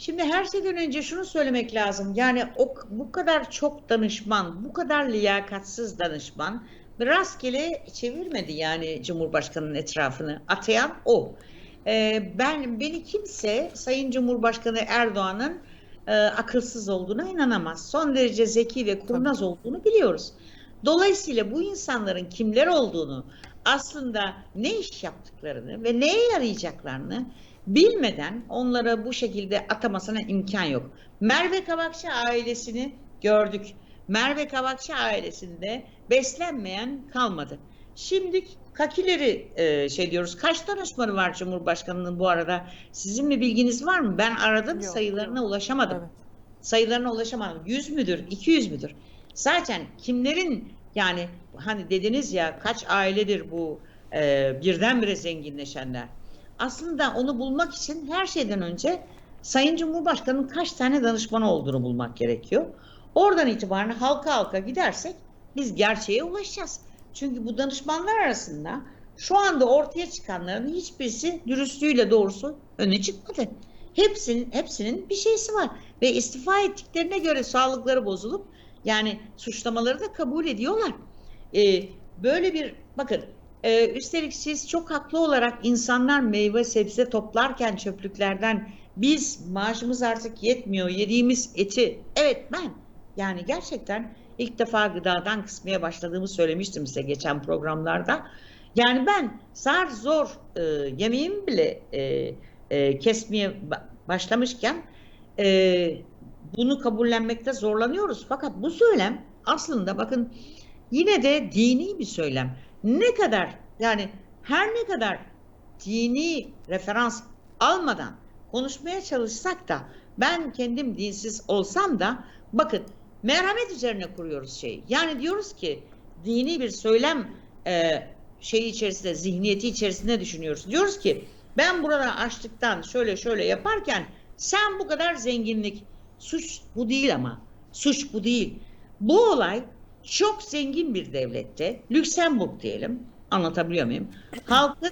Şimdi her şeyden önce şunu söylemek lazım. Yani o bu kadar çok danışman, bu kadar liyakatsiz danışman rastgele çevirmedi yani Cumhurbaşkanı'nın etrafını. Atayan o. Ee, ben beni kimse Sayın Cumhurbaşkanı Erdoğan'ın e, akılsız olduğuna inanamaz. Son derece zeki ve kurnaz olduğunu biliyoruz. Dolayısıyla bu insanların kimler olduğunu, aslında ne iş yaptıklarını ve neye yarayacaklarını bilmeden onlara bu şekilde atamasına imkan yok. Merve Kavakçı ailesini gördük. Merve Kavakçı ailesinde beslenmeyen kalmadı. Şimdi kakileri e, şey diyoruz. Kaç danışmanı var Cumhurbaşkanı'nın bu arada? Sizin bir bilginiz var mı? Ben aradım Yok. sayılarına ulaşamadım. Evet. Sayılarına ulaşamadım. 100 müdür? 200 müdür? Zaten kimlerin yani hani dediniz ya kaç ailedir bu e, birdenbire zenginleşenler. Aslında onu bulmak için her şeyden önce Sayın Cumhurbaşkanı'nın kaç tane danışmanı olduğunu bulmak gerekiyor. Oradan itibaren halka halka gidersek biz gerçeğe ulaşacağız. Çünkü bu danışmanlar arasında şu anda ortaya çıkanların hiçbirisi dürüstlüğüyle doğrusu öne çıkmadı. Hepsinin hepsinin bir şeysi var ve istifa ettiklerine göre sağlıkları bozulup yani suçlamaları da kabul ediyorlar. Ee, böyle bir bakın e, üstelik siz çok haklı olarak insanlar meyve sebze toplarken çöplüklerden biz maaşımız artık yetmiyor yediğimiz eti evet ben yani gerçekten ilk defa gıdadan kısmaya başladığımı söylemiştim size geçen programlarda. Yani ben zar zor e, yemeğimi bile e, e, kesmeye ba- başlamışken e, bunu kabullenmekte zorlanıyoruz. Fakat bu söylem aslında bakın yine de dini bir söylem. Ne kadar yani her ne kadar dini referans almadan konuşmaya çalışsak da ben kendim dinsiz olsam da bakın merhamet üzerine kuruyoruz şeyi. Yani diyoruz ki dini bir söylem e, şeyi içerisinde, zihniyeti içerisinde düşünüyoruz. Diyoruz ki ben burada açlıktan şöyle şöyle yaparken sen bu kadar zenginlik suç bu değil ama suç bu değil. Bu olay çok zengin bir devlette Lüksemburg diyelim anlatabiliyor muyum? Halkın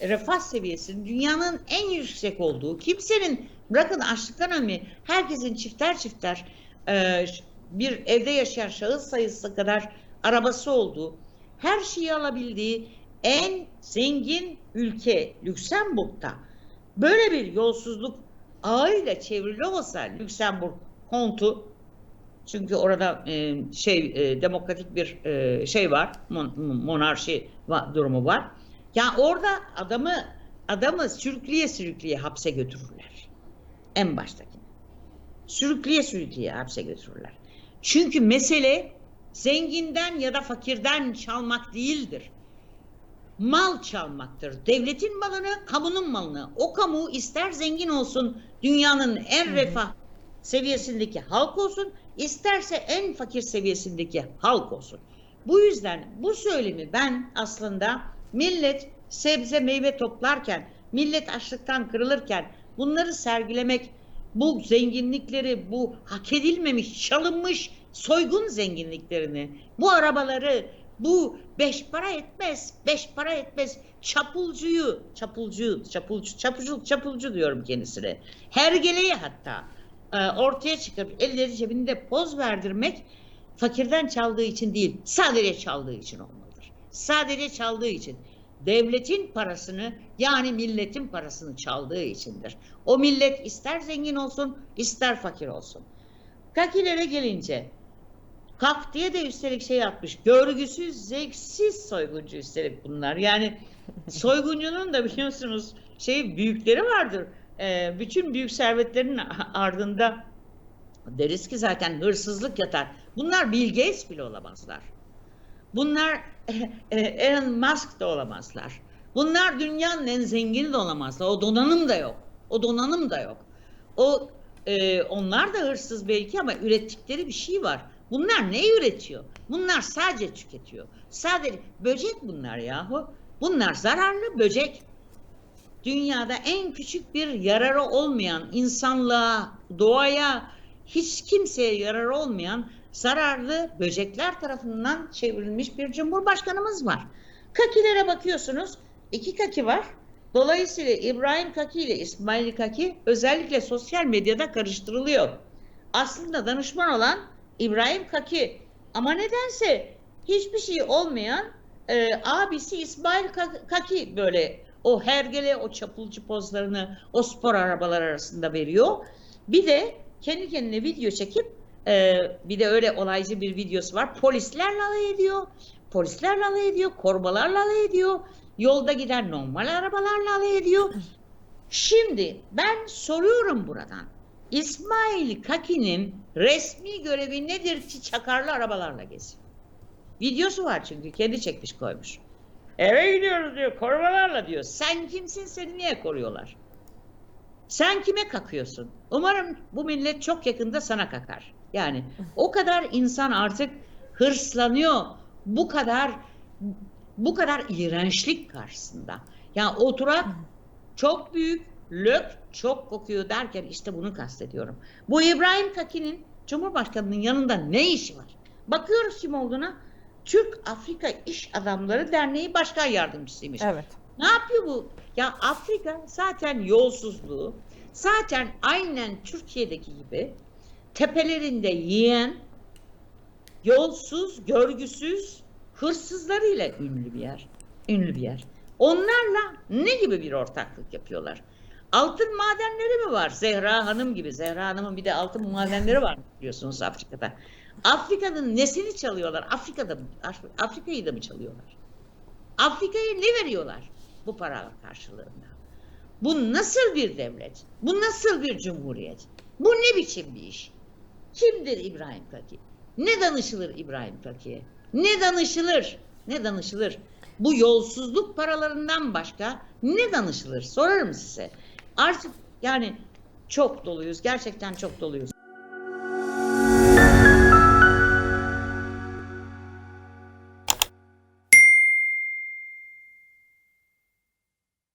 refah seviyesinin dünyanın en yüksek olduğu kimsenin bırakın açlıktan ölmeyi herkesin çifter çifter e, bir evde yaşayan şahıs sayısı kadar arabası olduğu her şeyi alabildiği en zengin ülke Lüksemburg'da böyle bir yolsuzluk ağıyla çevrili olsa Lüksemburg kontu çünkü orada e, şey e, demokratik bir e, şey var mon- monarşi va- durumu var. Ya orada adamı adamı sürükleye sürükleye hapse götürürler. En baştaki. Sürükleye sürükleye hapse götürürler. Çünkü mesele zenginden ya da fakirden çalmak değildir. Mal çalmaktır. Devletin malını, kamunun malını. O kamu ister zengin olsun, dünyanın en refah seviyesindeki halk olsun, isterse en fakir seviyesindeki halk olsun. Bu yüzden bu söylemi ben aslında millet sebze meyve toplarken, millet açlıktan kırılırken bunları sergilemek, bu zenginlikleri, bu hak edilmemiş, çalınmış soygun zenginliklerini, bu arabaları, bu beş para etmez, beş para etmez çapulcuyu, çapulcu, çapulcu, çapulcu, çapulcu diyorum kendisine. Hergeleyi hatta e, ortaya çıkıp elleri cebinde poz verdirmek fakirden çaldığı için değil, sadece çaldığı için olmalıdır. Sadece çaldığı için. Devletin parasını yani milletin parasını çaldığı içindir. O millet ister zengin olsun, ister fakir olsun. Kakilere gelince Kak diye de üstelik şey yapmış. Görgüsüz, zevksiz soyguncu üstelik bunlar. Yani soyguncunun da biliyorsunuz şey büyükleri vardır. Ee, bütün büyük servetlerin ardında deriz ki zaten hırsızlık yatar. Bunlar Bill Gates bile olamazlar. Bunlar e, Elon Musk da olamazlar. Bunlar dünyanın en zengini de olamazlar. O donanım da yok. O donanım da yok. O e, onlar da hırsız belki ama ürettikleri bir şey var. Bunlar ne üretiyor? Bunlar sadece tüketiyor. Sadece böcek bunlar yahu. Bunlar zararlı böcek. Dünyada en küçük bir yararı olmayan insanlığa, doğaya, hiç kimseye yararı olmayan zararlı böcekler tarafından çevrilmiş bir cumhurbaşkanımız var. Kakilere bakıyorsunuz. iki kaki var. Dolayısıyla İbrahim Kaki ile İsmail Kaki özellikle sosyal medyada karıştırılıyor. Aslında danışman olan İbrahim Kaki ama nedense hiçbir şey olmayan e, abisi İsmail Ka- Kaki böyle o hergele o çapulcu pozlarını o spor arabalar arasında veriyor. Bir de kendi kendine video çekip e, bir de öyle olaycı bir videosu var. Polislerle alay ediyor. Polislerle alay ediyor. Korbalarla alay ediyor. Yolda giden normal arabalarla alay ediyor. Şimdi ben soruyorum buradan. İsmail Kaki'nin resmi görevi nedir ki çakarlı arabalarla geziyor? Videosu var çünkü kendi çekmiş koymuş. Eve gidiyoruz diyor korumalarla diyor. Sen kimsin seni niye koruyorlar? Sen kime kakıyorsun? Umarım bu millet çok yakında sana kakar. Yani o kadar insan artık hırslanıyor. Bu kadar bu kadar iğrençlik karşısında. Yani oturak çok büyük, lök çok kokuyor derken işte bunu kastediyorum. Bu İbrahim Kaki'nin Cumhurbaşkanı'nın yanında ne işi var? Bakıyoruz kim olduğuna. Türk Afrika İş Adamları Derneği Başkan Yardımcısıymış. Evet. Ne yapıyor bu? Ya Afrika zaten yolsuzluğu, zaten aynen Türkiye'deki gibi tepelerinde yiyen, yolsuz, görgüsüz, hırsızlarıyla ünlü bir yer. Ünlü bir yer. Onlarla ne gibi bir ortaklık yapıyorlar? Altın madenleri mi var? Zehra Hanım gibi. Zehra Hanım'ın bir de altın madenleri var biliyorsunuz Afrika'da. Afrika'nın nesini çalıyorlar? Afrika'da Afrika'yı da mı çalıyorlar? Afrika'ya ne veriyorlar bu para karşılığında? Bu nasıl bir devlet? Bu nasıl bir cumhuriyet? Bu ne biçim bir iş? Kimdir İbrahim Kaki? Ne danışılır İbrahim Kaki'ye? Ne danışılır? Ne danışılır? Bu yolsuzluk paralarından başka ne danışılır? Sorarım size. Artık yani çok doluyuz. Gerçekten çok doluyuz.